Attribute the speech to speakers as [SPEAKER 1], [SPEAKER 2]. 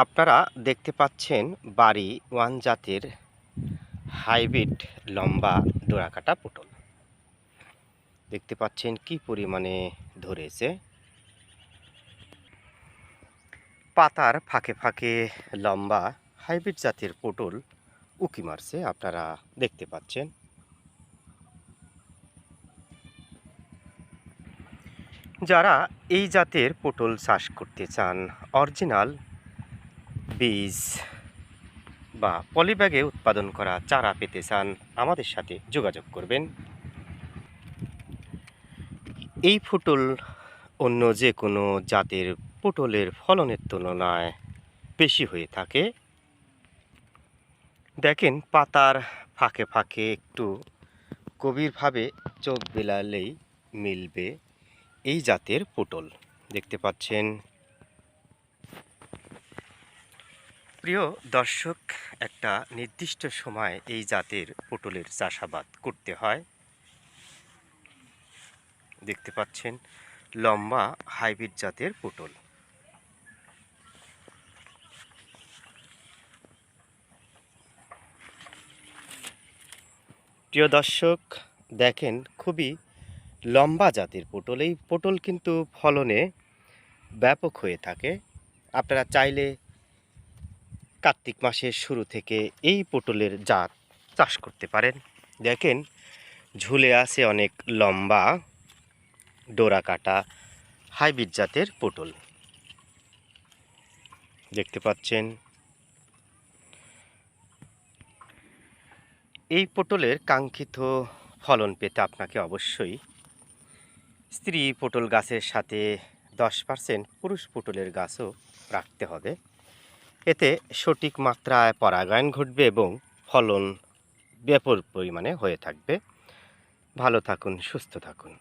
[SPEAKER 1] আপনারা দেখতে পাচ্ছেন বাড়ি ওয়ান জাতের হাইব্রিড লম্বা ডোরাকাটা পটল। দেখতে পাচ্ছেন কি পরিমাণে ধরেছে। পাতার ফাঁকে ফাঁকে লম্বা হাইব্রিড জাতের পটল উকি মারছে, আপনারা দেখতে পাচ্ছেন। যারা এই জাতের পটল চাষ করতে চান, অরিজিনাল বীজ বা পলিব্যাগে উৎপাদন করা চারা পেতে চান আমাদের সাথে যোগাযোগ করবেন। এই পটল অন্য যে কোনো জাতের পটলের ফলনের তুলনায় বেশি হয়ে থাকে। দেখেন পাতার ফাঁকে ফাঁকে একটু গভীরভাবে চোখ বেলালেই মিলবে এই জাতের পটল। দেখতে পাচ্ছেন প্রিয় দর্শক, একটা নির্দিষ্ট সময় এই জাতের পটলের চাষাবাদ করতে হয়। দেখতে পাচ্ছেন, লম্বা হাইব্রিড জাতের পটল। প্রিয় দর্শক, দেখেন খুবই লম্বা জাতের পটল। এই পটল কিন্তু ফলনে ব্যাপক হয়ে থাকে। আপনারা চাইলে কার্তিক মাসের শুরু থেকে এই পটলের জাত চাষ করতে পারেন। দেখেন, ঝুলে আছে অনেক লম্বা, ডোরা কাটা, হাইব্রিড জাতের পটল। দেখতে পাচ্ছেন, এই পটলের কাঙ্ক্ষিত ফলন পেতে আপনাকে অবশ্যই স্ত্রী পটল গাছের সাথে দশ পার্সেন্ট পুরুষ পটলের গাছও রাখতে হবে। এতে সঠিক মাত্রায় পরাগায়ন ঘটবে এবং ফলন ব্যাপক পরিমাণে হয়ে থাকবে। ভালো থাকুন, সুস্থ থাকুন।